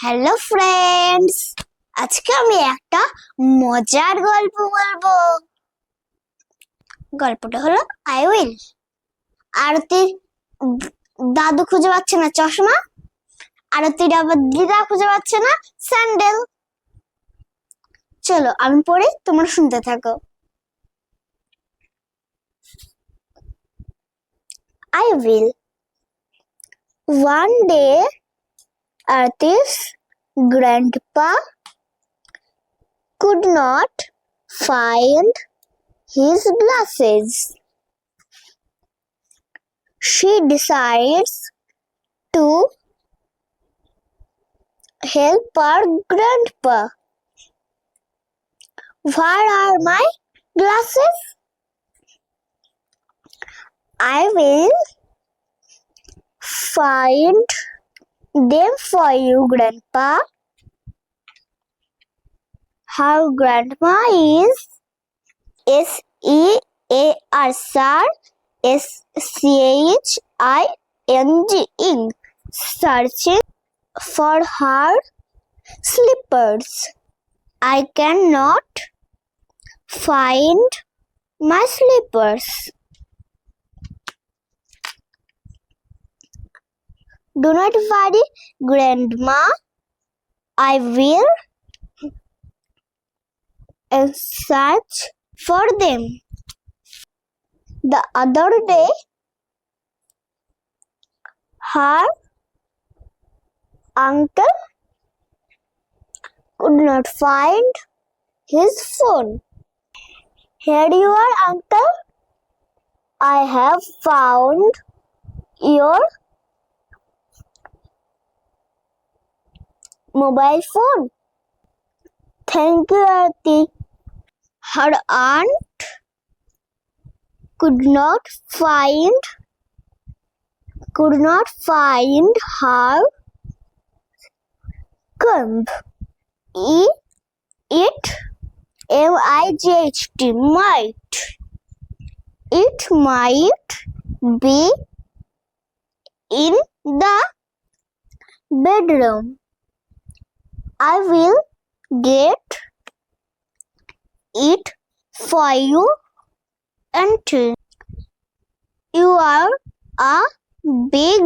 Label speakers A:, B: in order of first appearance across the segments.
A: Hello friends আজকে আমি একটা মজার গল্প বলব। গল্পটা হলো আই উইল আরতির দাদু খুঁজে পাচ্ছে না চশমা। আরতির আবার দিদা খুঁজে পাচ্ছে না স্যান্ডেল। চলো, আমি পড়ি, তোমরা শুনতে থাকো। I will one day Arthur's grandpa could not find his glasses. She decides to help her grandpa. Where are my glasses? I will find them for you, Grandpa. Her grandma is S E A R sir S C H I N G ing searching for her slippers. I cannot find my slippers. Do not worry, Grandma. I will search for them. The other day, her uncle could not find his phone. Here you are, uncle. I have found your mobile phone. Thank you, Aarti. Her aunt could not find could not find her comb. E it M I G H T might it might be in the bedroom. I will get it for you until you are a big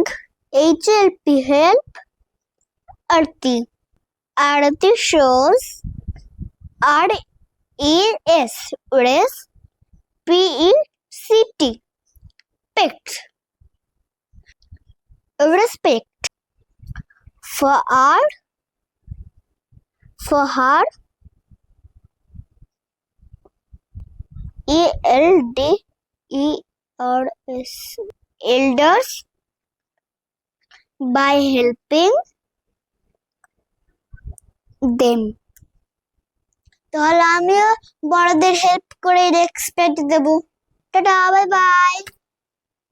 A: HLP help. Arti. Arti shows R E S P E C T. Pect. Respect. For our for her E L D E R S elders by helping them তাহলে আমিও বড়দের help করে respect দেব tata bye by